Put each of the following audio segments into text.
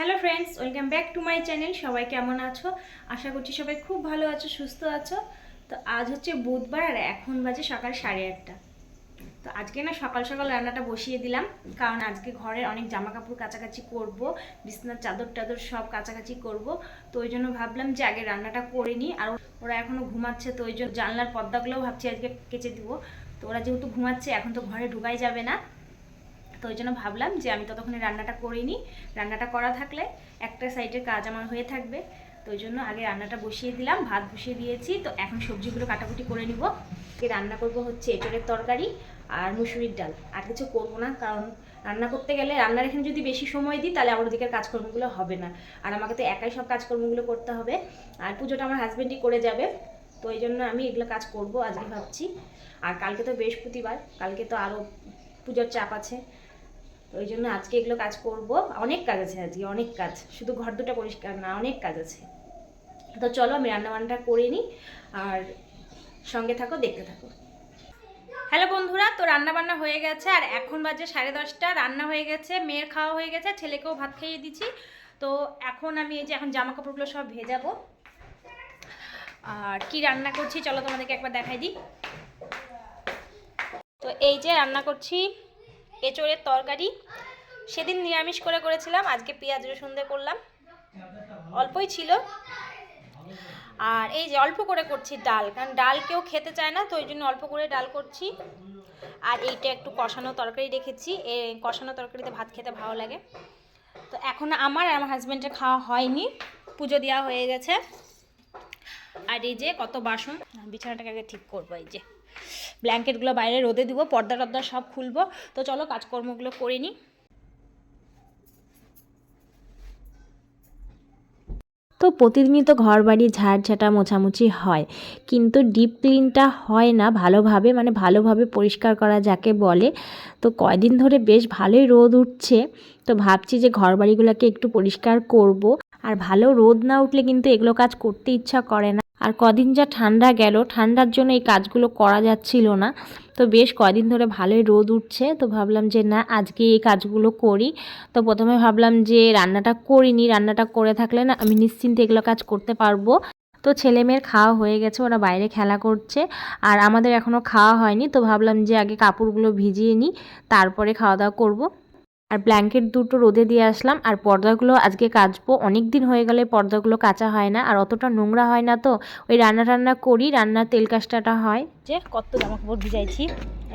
Hello friends welcome back to my channel সবাই কেমন আছো? আশা করছি সবাই খুব ভালো আছো, সুস্থ আছো। তো আজ হচ্ছে বুধবার আর এখন বাজে সকাল সাড়ে আটটা। তো আজকে না সকাল সকাল রান্নাটা বসিয়ে দিলাম, কারণ আজকে ঘরের অনেক জামা কাপড় কাছাকাছি করব, বিছনার চাদর টাদর সব কাছাকাছি করব। তো ওই জন্য ভাবলাম যে আগে রান্নাটা করে নিই, আর ওরা এখনও ঘুমাচ্ছে, তো ওই জন্য জানলার পর্দাগুলোও ভাবছি আজকে কেচে দিব। তো ওরা যেহেতু ঘুমাচ্ছে, এখন তো ঘরে ঢুকাই যাবে না। তো ওই জন্য ভাবলাম যে আমি ততক্ষণে রান্নাটা করে নিই রান্নাটা করা থাকলে একটা সাইডের কাজ আমার হয়ে থাকবে। তো ওই জন্য আগে রান্নাটা বসিয়ে দিলাম, ভাত বসিয়ে দিয়েছি। তো এখন সবজিগুলো কাটাকুটি করে নিব। রান্না করব হচ্ছে এঁচড়ের তরকারি আর মুসুরির ডাল। আর কিছু করব না, কারণ রান্না করতে গেলে রান্নার এখানে যদি বেশি সময় দিই, তাহলে আমার ওদিকের কাজকর্মগুলো হবে না। আর আমাকে তো একাই সব কাজকর্মগুলো করতে হবে। আর পুজোটা আমার হাজব্যান্ডই করে যাবে। তো এই জন্য আমি এগুলো কাজ করব আজকে ভাবছি। আর কালকে তো বৃহস্পতিবার, কালকে তো আরও পুজোর চাপ আছে। ওই জন্য আজকে এগুলো কাজ করব। অনেক কাজ আছে আজকে, অনেক কাজ। শুধু ঘর দুটো পরিষ্কার না, অনেক কাজ আছে। তো চলো আমি রান্নাবান্নাটা করে নিই, আর সঙ্গে থাকো, দেখতে থাকো। হ্যালো বন্ধুরা, তো রান্না বান্না হয়ে গেছে, আর এখন বাজে সাড়ে দশটা, রান্না হয়ে গেছে, মেয়ের খাওয়া হয়ে গেছে, ছেলেকেও ভাত খাইয়ে দিচ্ছি। তো এখন আমি এই যে এখন জামা কাপড়গুলো সব ভেজাবো। আর কি রান্না করছি, চলো তোমাদেরকে একবার দেখাই দিই। তো এই যে রান্না করছি এঁচড়ের তরকারি। সেদিন নিরামিষ করে করেছিলাম, আজকে পেঁয়াজ রসুন দিয়ে করলাম। অল্পই ছিল। আর এই যে অল্প করে করছি ডাল, কারণ ডাল কেউ খেতে চায় না, তো ওই জন্য অল্প করে ডাল করছি। আর এইটা একটু কষানো তরকারি রেখেছি। এ কষানো তরকারিতে ভাত খেতে ভালো লাগে। তো এখন আমার আর আমার হাজব্যান্ডের খাওয়া হয়নি, পুজো দেওয়া হয়ে গেছে। আর এই যে কত বাসন, বিছানাটাকে আগে ঠিক করব, এই যে। ব্ল্যাঙ্কেটগুলো বাইরে রোদে দিব, পর্দা টর্দা সব খুলবো। তো চলো কাজকর্মগুলো করে নিই। তো প্রতিদিনই তো ঘর বাড়ি ঝাড় ঝাঁটা মোছামুছি হয়, কিন্তু ডিপ ক্লিনটা হয় না ভালোভাবে মানে ভালোভাবে পরিষ্কার করা যাকে বলে। তো কয়দিন ধরে বেশ ভালোই রোদ উঠছে, তো ভাবছি যে ঘর বাড়িগুলোকে একটু পরিষ্কার করব। আর ভালো রোদ না উঠলে কিন্তু এগুলো কাজ করতে ইচ্ছা করে না। আর কদিন যা ঠান্ডা গেল, ঠান্ডার জন্য এই কাজগুলো করা যাচ্ছিল না। তো বেশ কয়দিন ধরে ভালোই রোদ উঠছে, তো ভাবলাম যে না, আজকে এই কাজগুলো করি। তো প্রথমে ভাবলাম যে রান্নাটা করিনি, রান্নাটা করে থাকলে না আমি নিশ্চিন্তে এগুলো কাজ করতে পারব। তো ছেলে মেয়ের খাওয়া হয়ে গেছে, ওরা বাইরে খেলা করছে। আর আমাদের এখনও খাওয়া হয়নি, তো ভাবলাম যে আগে কাপড়গুলো ভিজিয়ে নিই, তারপরে খাওয়া দাওয়া করব। আর ব্ল্যাঙ্কেট দুটো রোদে দিয়ে আসলাম, আর পর্দাগুলো আজকে কাচবো। অনেক দিন হয়ে গেলে পর্দাগুলো কাচা হয় না, আর অতটা নোংরা হয় না তো। ওই রান্না টান্না করি, রান্নার তেল কাজটাটা হয়। যে কত জামা কাপড় ভিজাইছি,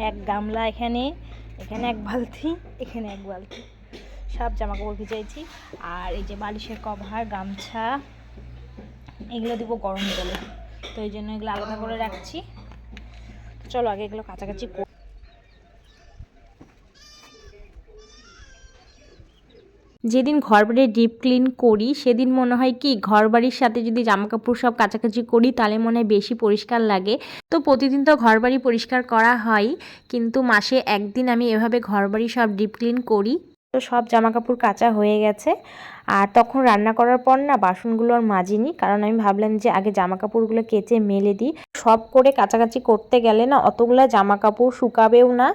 এক গামলা এখানে এখানে এক বালতি, এখানে এক বালতি। সব জামা কাপড় ভিজাইছি। আর এই যে বালিশের কভার, গামছা, এগুলো দিব গরম জলে। তো এই জন্য এগুলো আলাদা করে রাখছি। চলো আগে এগুলো কাছাকাছি যেদিন ঘর বাড়ি ডিপ ক্লিন করি, সেদিন মনে হয় কি ঘর বাড়ির সাথে যদি জামা কাপড় সব কাছাকাছি করি, তাহলে মনে হয় বেশি পরিষ্কার লাগে। তো প্রতিদিন তো ঘর বাড়ি পরিষ্কার করা হয়, কিন্তু মাসে একদিন আমি এভাবে ঘর বাড়ি সব ডিপ ক্লিন করি। তো সব জামা কাপড় কাঁচা হয়ে গেছে। আর তখন রান্না করার পর না বাসনগুলো আর মাজিনি, কারণ আমি ভাবলাম যে আগে জামা কাপড়গুলো কেচে মেলে দিই। সব করে কাছাকাছি করতে গেলে না অতগুলা জামা কাপড় শুকাবেও না,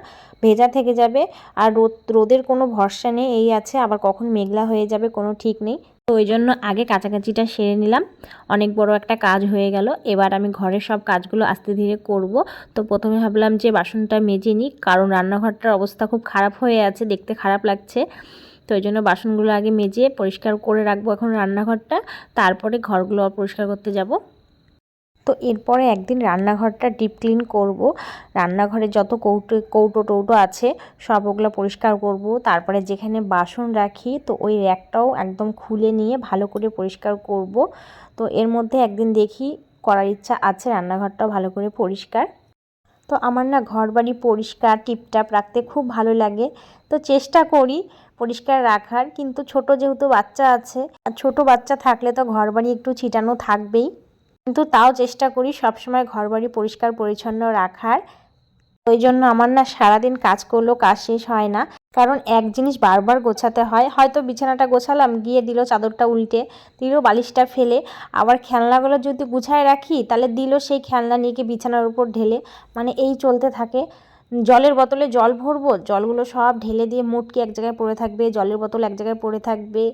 ভেজা থেকে যাবে। আর রোদ, রোদের কোনো ভরসা নেই, এই আছে, আবার কখন মেঘলা হয়ে যাবে কোনো ঠিক নেই। তো ওই জন্য আগে কাছাকাছিটা সেরে নিলাম। অনেক বড় একটা কাজ হয়ে গেল। এবার আমি ঘরের সব কাজগুলো আস্তে ধীরে করব। তো প্রথমে ভাবলাম যে বাসনটা মেজে নিই, কারণ রান্নাঘরটার অবস্থা খুব খারাপ হয়ে আছে, দেখতে খারাপ লাগছে। তো ওই জন্য বাসনগুলো আগে মেজে পরিষ্কার করে রাখব এখন রান্নাঘরটা। তারপরে ঘরগুলো পরিষ্কার করতে যাব। তো এরপরে একদিন রান্নাঘরটা ডিপ ক্লিন করব। রান্নাঘরে যত কৌটো কৌটো টৌটো আছে, সব ওগুলো পরিষ্কার করব। তারপরে যেখানে বাসন রাখি, তো ওই র্যাকটাও একদম খুলে নিয়ে ভালো করে পরিষ্কার করব। তো এর মধ্যে একদিন দেখি করার ইচ্ছা আছে, রান্নাঘরটাও ভালো করে পরিষ্কার। তো আমার না ঘর বাড়ি পরিষ্কার, টিপটাপ রাখতে খুব ভালো লাগে। তো চেষ্টা করি পরিষ্কার রাখার, কিন্তু ছোট যেহেতু বাচ্চা আছে, আর ছোটো বাচ্চা থাকলে তো ঘর বাড়ি একটু ছিটানো থাকবেই। কিন্তু তাও চেষ্টা করি সবসময় ঘর বাড়ি পরিষ্কার, পরিচ্ছন্ন রাখার। ওই জন্য আমার না সারাদিন কাজ করলেও কাজ শেষ হয় না। কারণ এক জিনিস বারবার গোছাতে হয়। হয়তো বিছানাটা গোছালাম, গিয়ে দিল চাদরটা উল্টে, দিল বালিশটা ফেলে। আবার খেলনাগুলো যদি গুছায় রাখি, তাহলে দিল সেই খেলনা নিয়ে গিয়ে বিছানার উপর ঢেলে। মানে এই চলতে থাকে। জলের বোতলে জল ভরবো, জলগুলো সব ঢেলে দিয়ে মুটকি এক জায়গায় পড়ে থাকবে, জলের বোতল এক জায়গায় পড়ে থাকবে।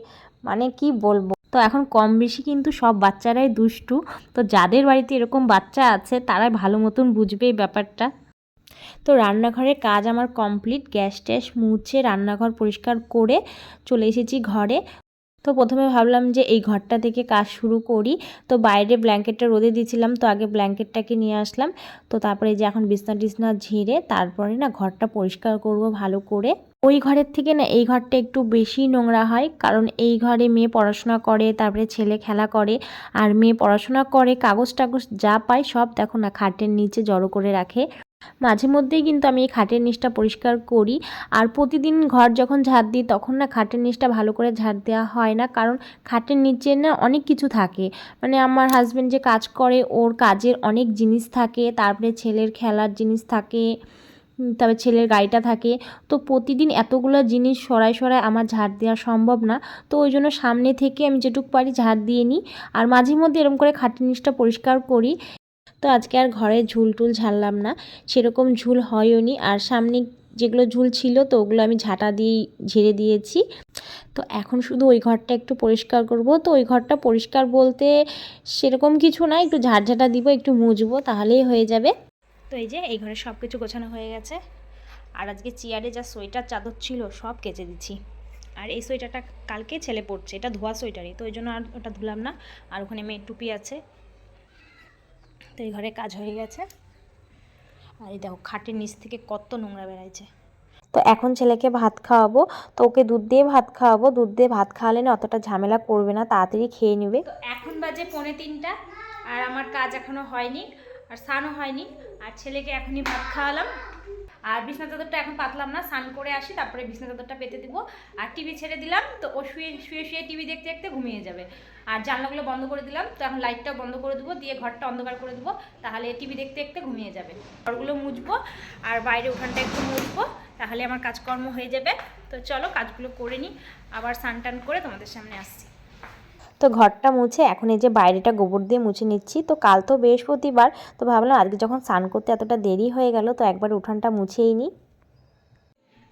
মানে কি বলব? তো এখন কম বেশি কিন্তু সব বাচ্চারাই দুষ্টু। তো যাদের বাড়িতে এরকম বাচ্চা আছে, তারাই ভালো মতন বুঝবে এই ব্যাপারটা। তো রান্নাঘরের কাজ আমার কমপ্লিট। গ্যাস ট্যাস মুছে রান্নাঘর পরিষ্কার করে চলে এসেছি ঘরে। তো প্রথমে ভাবলাম যে এই ঘরটা থেকে কাজ শুরু করি। তো বাইরে ব্ল্যাঙ্কেটটা রোদে দিয়েছিলাম, তো আগে ব্ল্যাঙ্কেটটাকে নিয়ে আসলাম। তো তারপরে যে এখন বিছনা টিছনা ঝেড়ে, তারপরে না ঘরটা পরিষ্কার করব ভালো করে। ওই ঘরের থেকে না এই ঘরটা একটু বেশি নোংরা হয়। কারণ এই ঘরে মেয়ে পড়াশোনা করে, তারপরে ছেলে খেলা করে। আর মেয়ে পড়াশোনা করে, কাগজ টাগজ যা পায় সব দেখো না খাটের নিচে জড়ো করে রাখে। মাঝে মধ্যেই কিন্তু আমি এই খাটের নিচটা পরিষ্কার করি। আর প্রতিদিন ঘর যখন ঝাড় দিই, তখন না খাটের নিচটা ভালো করে ঝাড় দেওয়া হয় না। কারণ খাটের নিচে না অনেক কিছু থাকে। মানে আমার হাজব্যান্ড যে কাজ করে, ওর কাজের অনেক জিনিস থাকে। তারপরে ছেলের খেলার জিনিস থাকে। তারপরে ছেলের গাড়িটা থাকে। তো প্রতিদিন এতগুলো জিনিস সরাই সরাই আমার ঝাড় দেওয়া সম্ভব না। তো ওই জন্য সামনে থেকে আমি যেটুকু পারি ঝাড় দিয়ে নিই। আর মাঝে মধ্যে এরকম করে খাটের নিচটা পরিষ্কার করি। তো আজকে আর ঘরে ঝুল টুল ঝাড়লাম না। সেরকম ঝুল হয়ও নি। আর সামনে যেগুলো ঝুল ছিল তো ওগুলো আমি ঝাঁটা দিয়ে ঝেড়ে দিয়েছি। তো এখন শুধু ওই ঘরটা একটু পরিষ্কার করব। তো ওই ঘরটা পরিষ্কার বলতে সেরকম কিছু না। একটু ঝাড়ঝাঁটা দিব, একটু মুজবো, তাহলেই হয়ে যাবে। তো এই যে, এই ঘরে সব কিছু গোছানো হয়ে গেছে। আর আজকে চেয়ারে যা সোয়েটার, চাদর ছিল, সব কেচে দিচ্ছি। আর এই সোয়েটারটা কালকে ছেলে পড়ছে এটা ধোয়া সোয়েটারই, তো ওই জন্য আর ওটা ধুলাম না। আর ওখানে মেয়ের টুপি আছে। তো এই ঘরে কাজ হয়ে গেছে। আর এই দেখো, খাটের নিচ থেকে কত নোংরা বেড়াইছে। তো এখন ছেলেকে ভাত খাওয়াবো, তো ওকে দুধ দিয়ে ভাত খাওয়াবো। দুধ দিয়ে ভাত খাওয়ালে না অতটা ঝামেলা করবে না, তাড়াতাড়ি খেয়ে নেবে। এখন বাজে পৌনে তিনটা, আর আমার কাজ এখনও হয়নি। আর স্নানও হয়নি। আর ছেলেকে এখনই ভাত খাওয়ালাম। আর বিছনা চাদরটা এখন পাতলাম না, স্নান করে আসি, তারপরে বিছনা চাদরটা পেতে দিব। আর টিভি ছেড়ে দিলাম, তো ও শুয়ে শুয়ে শুয়ে টিভি দেখতে দেখতে ঘুমিয়ে যাবে। আর জানলাগুলো বন্ধ করে দিলাম, তো এখন লাইটটাও বন্ধ করে দেবো, দিয়ে ঘরটা অন্ধকার করে দেবো, তাহলে টিভি দেখতে দেখতে ঘুমিয়ে যাবে। ঘরগুলো মুছবো, আর বাইরে উঠানটা একটু মুছবো, তাহলে আমার কাজকর্ম হয়ে যাবে। তো চলো কাজগুলো করে নিই, আবার স্নান টান করে তোমাদের সামনে আসছি। তো ঘরটা মুছে এখন এই যে বাইরেটা গোবর দিয়ে মুছে নিচ্ছি। তো কাল তো বৃহস্পতিবার, তো ভাবলাম আজকে যখন স্নান করতে এতটা দেরি হয়ে গেল, তো একবার উঠানটা মুছেই নিই।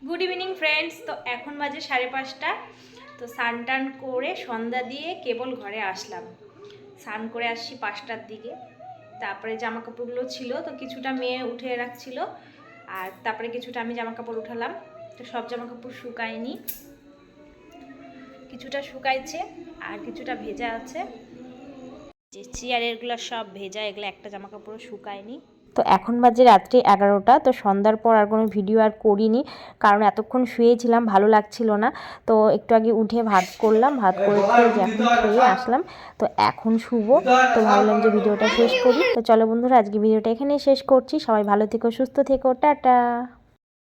গুড ইভিনিং ফ্রেন্ডস তো এখন বাজে সাড়ে পাঁচটা। তো স্নান টান করে সন্ধ্যা দিয়ে কেবল ঘরে আসলাম। স্নান করে আসছি পাঁচটার দিকে। তারপরে জামা কাপড়গুলো ছিল, তো কিছুটা মেয়ে উঠে রাখছিল। আর তারপরে কিছুটা আমি জামা কাপড় উঠালাম। তো সব জামা কাপড় শুকায়নি। কিছুটা শুকাইছে। আর কিছুটা ভেজা আছে। যে চেয়ার চেয়ারেরগুলো সব ভেজা, এগুলো একটা জামা কাপড়ও শুকায়নি। তো এখন বাজে রাত্রি এগারোটা, তো সন্ধ্যার পর আর কোনো ভিডিও আর করিনি, কারণ এতক্ষণ শুয়েছিলাম, ভালো লাগছিল না। তো একটু আগে উঠে ভাত করলাম, ভাত করে এখন খেয়ে আসলাম। তো এখন শুভ তো ভাবলাম যে ভিডিওটা শেষ করি। তো চলো বন্ধুরা, আজকে ভিডিওটা এখানেই শেষ করছি। সবাই ভালো থেকো, সুস্থ থেকো, টাটা।